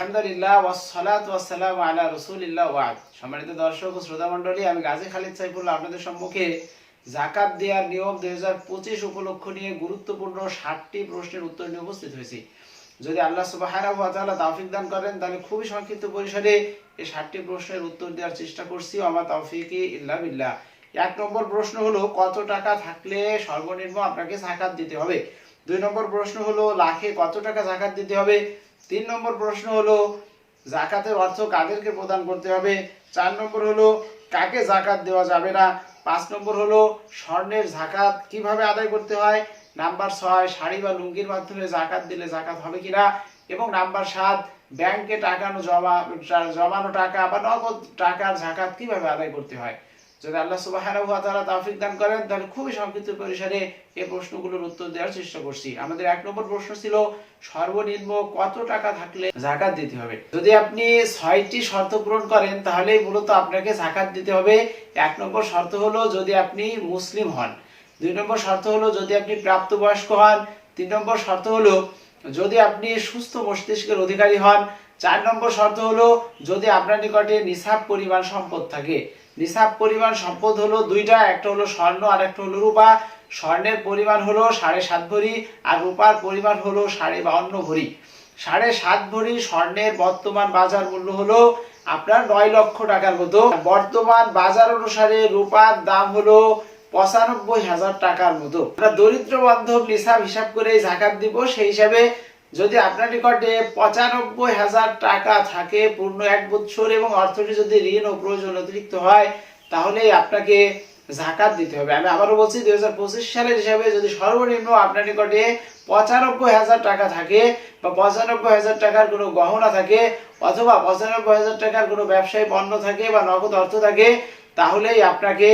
আলহামদুলিল্লাহ দান করেন, তাহলে খুবই সংক্ষিপ্ত পরিসরে এই ষাটটি প্রশ্নের উত্তর দেওয়ার চেষ্টা করছি। আমার তৌফিকি ইল্লা এক নম্বর প্রশ্ন হলো, কত টাকা থাকলে সর্বনিম্ন আপনাকে জাকাত দিতে হবে? দুই নম্বর প্রশ্ন হলো, লাখে কত টাকা জাকাত দিতে হবে? তিন নম্বর প্রশ্ন হলো, জাকাতের অর্থ কাদেরকে প্রদান করতে হবে? চার নম্বর হলো, কাকে জাকাত দেওয়া যাবে না? পাঁচ নম্বর হলো, স্বর্ণের জাকাত কীভাবে আদায় করতে হয়? নাম্বার ছয়, শাড়ি বা লুঙ্গির মাধ্যমে জাকাত দিলে জাকাত হবে কিনা? এবং নাম্বার সাত, ব্যাংকে টাকানো জমা জমানো টাকা বা নগদ টাকার জাকাত কীভাবে আদায় করতে হয়? যদি আল্লাহ তাআলা তৌফিক দান করেন, তাহলে খুবই সংক্ষিপ্ত পরিসরে এই প্রশ্নগুলোর উত্তর দেওয়ার চেষ্টা করছি। আমাদের এক নম্বর প্রশ্ন ছিল, সর্বনিম্ন কত টাকা থাকলে জাকাত দিতে হবে? যদি আপনি ছয়টি শর্ত পূরণ করেন তাহলে মূলত আপনাকে জাকাত দিতে হবে। এক নম্বর শর্ত হলো, যদি আপনি মুসলিম হন। দুই নম্বর শর্ত হলো, যদি আপনি প্রাপ্তবয়স্ক হন। তিন নম্বর শর্ত হলো, যদি আপনি সুস্থ মস্তিষ্কের অধিকারী হন। চার নম্বর শর্ত হলো, যদি আপনার নিকটে নিসাব পরিমাণ সম্পদ থাকে। নিসাব পরিমাণ সম্পদ হলো দুইটা, একটা হলো স্বর্ণ আর একটা হলো রূপা। স্বর্ণের পরিমাণ হলো সাড়ে সাত ভরি আর রূপার পরিমাণ হলো সাড়ে বাউন্ন ভরি। সাড়ে সাত ভরি স্বর্ণের বর্তমান বাজার মূল্য হলো আপনার নয় লক্ষ টাকার মতো। বর্তমান বাজার অনুসারে রূপার দাম হলো পঁচানব্বই হাজার টাকার মতো। আমরা দরিদ্র বান্ধব নিসাব হিসাব করে জাকাত দিব, সেই হিসাবে যদি আপনার নিকটে পঁচানব্বই হাজার টাকা থাকে পূর্ণ এক বছর এবং অর্থটি যদি ঋণ ও প্রয়োজন অতিরিক্ত হয়, তাহলে আপনাকে জাকাত দিতে হবে। আমি আবারও বলছি, দুই হাজার পঁচিশ সালের হিসাবে যদি সর্বনিম্ন আপনার নিকটে পঁচানব্বই হাজার টাকা থাকে বা পঁচানব্বই হাজার টাকার কোনো গহনা থাকে অথবা পঁচানব্বই হাজার টাকার কোনো ব্যবসায়ী পণ্য থাকে বা নগদ অর্থ থাকে, তাহলেই আপনাকে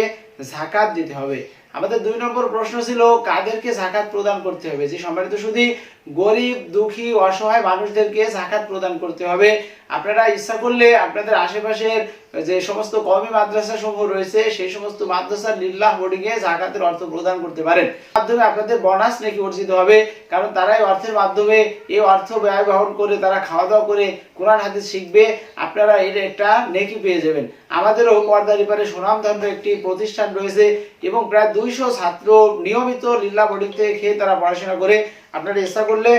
জাকাত দিতে হবে। আমাদের দুই নম্বর প্রশ্ন ছিল, কাদেরকে জাকাত প্রদান করতে হবে? যে সম্মানিত শুধু গরিব, দুঃখী অসহায় মানুষদেরকে জাকাত প্রদান করতে হবে। আপনারা ইচ্ছা করলে আপনাদের আশেপাশের যে সমস্ত কমি মাদ্রাসা সমূহ রয়েছে, সেই সমস্ত মাদ্রাসার লিল্লাহ এ জাকাতের অর্থ প্রদান করতে পারেন। মাধ্যমে আপনাদের বোনাস নাকি অর্জিত হবে, কারণ তারাই অর্থের মাধ্যমে এই অর্থ ব্যয় বহন করে তারা খাওয়া দাওয়া করে কোরআন হাতে শিখবে। আপনারা এর একটা নেকি পেয়ে যাবেন। আমাদেরও পর্দারিপারে সুনামধন্য একটি প্রতিষ্ঠান রয়েছে এবং প্রায় দুইশো ছাত্র নিয়মিত লিল্লা বোর্ডিং থেকে খেয়ে তারা পড়াশোনা করে। আপনারা ইচ্ছা করলে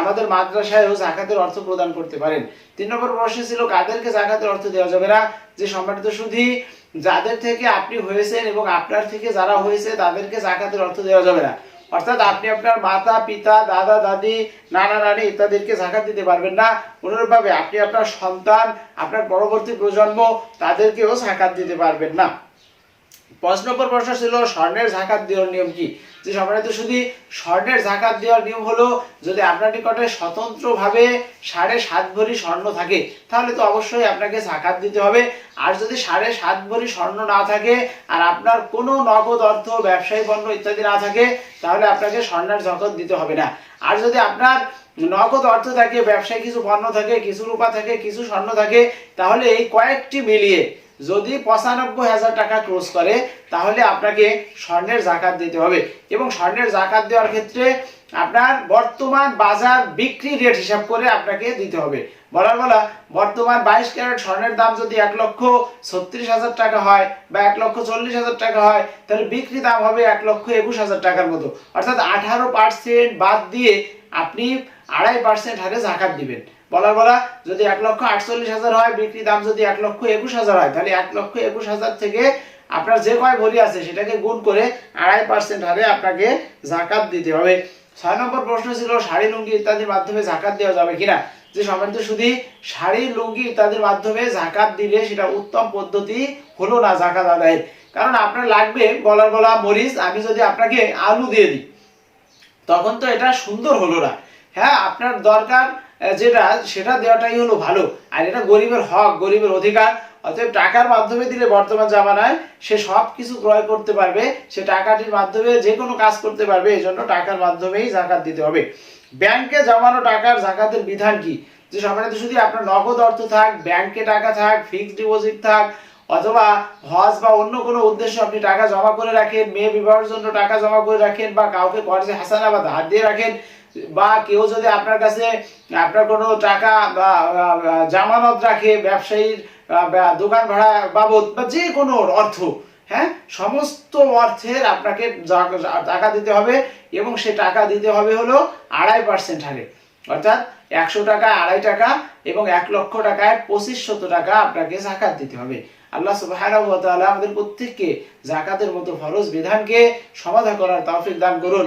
আমাদের মাদ্রাসায়ও জাকাতের অর্থ প্রদান করতে পারেন। তিন নম্বর প্রশ্ন ছিল, কাদেরকে জাকাতের অর্থ দেওয়া যাবে না? যে সম্মানিত শুধু যাদের থেকে আপনি হয়েছেন এবং আপনার থেকে যারা হয়েছে, তাদেরকে জাকাতের অর্থ দেওয়া যাবে না। অর্থাৎ আপনি আপনার মাতা, পিতা, দাদা, দাদি, নানা, নানি ইত্যাদিকে জাকাত দিতে পারবেন না। অনুরূপভাবে আপনি আপনার সন্তান, আপনার পরবর্তী প্রজন্ম তাদেরকেও জাকাত দিতে পারবেন না। পাঁচ নম্বর প্রশ্ন ছিল, স্বর্ণের জাকাত দেওয়ার নিয়ম কি? যে সম্মানিত শুধু স্বর্ণের জাকাত দেওয়ার নিয়ম হলো, যদি আপনার নিকটে স্বতন্ত্রভাবে সাড়ে সাত ভরি স্বর্ণ থাকে, তাহলে তো অবশ্যই আপনাকে জাকাত দিতে হবে। আর যদি সাড়ে সাত ভরি স্বর্ণ না থাকে, আর আপনার কোনো নগদ অর্থ, ব্যবসায়ী পণ্য ইত্যাদি না থাকে, তাহলে আপনাকে স্বর্ণের জাকাত দিতে হবে না। আর যদি আপনার নগদ অর্থ থাকে, ব্যবসায় কিছু পণ্য থাকে, কিছু রূপা থাকে, কিছু স্বর্ণ থাকে, তাহলে এই কয়েকটি মিলিয়ে যদি পঁচানব্বই হাজার টাকা ক্রস করে, তাহলে আপনাকে স্বর্ণের জাকাত দিতে হবে। এবং স্বর্ণের জাকাত দেওয়ার ক্ষেত্রে আপনার বর্তমান বাজার বিক্রি রেট হিসাব করে আপনাকে দিতে হবে। বলার বলা বর্তমান বাইশ ক্যারেট স্বর্ণের দাম যদি এক লক্ষ ছত্রিশ হাজার টাকা হয় বা এক লক্ষ চল্লিশ হাজার টাকা হয়, তাহলে বিক্রি দাম হবে এক লক্ষ একুশ হাজার টাকার মতো। অর্থাৎ আঠারো পার্সেন্ট বাদ দিয়ে আপনি আড়াই পার্সেন্ট হারে জাকাত দিবেন। বলার বলা, যদি এক লক্ষ আটচল্লিশ হাজার হয়, বিক্রি দাম যদি এক লক্ষ একুশ হাজার হয়, তাহলে এক লক্ষ একুশ হাজার থেকে আপনার যে কয় ভরি আছে সেটাকে গুণ করে আড়াই পার্সেন্ট হারে আপনাকে জাকাত দিতে হবে। ছয় নম্বর প্রশ্ন ছিল, শাড়ি, লুঙ্গি ইত্যাদির মাধ্যমে জাকাত দেওয়া যাবে কিনা? যে সম্মানিত শুধু শাড়ি, লুঙ্গি ইত্যাদির মাধ্যমে জাকাত দিলে সেটা উত্তম পদ্ধতি হলো না জাকাত আদায়ের। কারণ আপনার লাগবে গলার গলা মরিচ, আমি যদি আপনাকে আলু দিয়ে দিই, তখন তো এটা সুন্দর হলো না। হ্যাঁ আপনার দরকার যেটা, সেটা দেওয়াটাই হলো ভালো। আর এটা গরিবের হক, গরিবের অধিকার। অতএব টাকার মাধ্যমে দিলে বর্তমান জামানায় সে সব কিছু ক্রয় করতে পারবে, সে টাকাটির মাধ্যমে যে কোনো কাজ করতে পারবে এই জন্য টাকার মাধ্যমেই জাকাত দিতে হবে। ব্যাংকে জমানো টাকার জাকাতের বিধান কি? যে সম্মানিত শুধু আপনার নগদ অর্থ থাক, ব্যাংকে টাকা থাক ফিক্সড ডিপোজিট থাক, অথবা হজ বা অন্য কোনো উদ্দেশ্যে আপনি টাকা জমা করে রাখেন, মেয়ে বিবাহের জন্য টাকা জমা করে রাখেন, বা কাউকে কর্জে হাসানা বা ধার দিয়ে রাখেন বা কেউ যদি আপনার কাছে, আপনার কোনো টাকা বা জামানত রাখে, ব্যবসায়ীর দোকান ভাড়া বাবদ বা যে কোনো অর্থ হ্যাঁ? সমস্ত অর্থের আপনাকে টাকা দিতে হবে এবং সে টাকা দিতে হবে হলো আড়াই পার্সেন্ট হারে। অর্থাৎ একশো টাকা, আড়াই টাকা এবং এক লক্ষ টাকায় পঁচিশ শত টাকা আপনাকে জাকাত দিতে হবে। আল্লাহ তাআলা আমাদের প্রত্যেককে জাকাতের মতো ফরজ বিধানকে সমাধা করার তৌফিক দান করুন।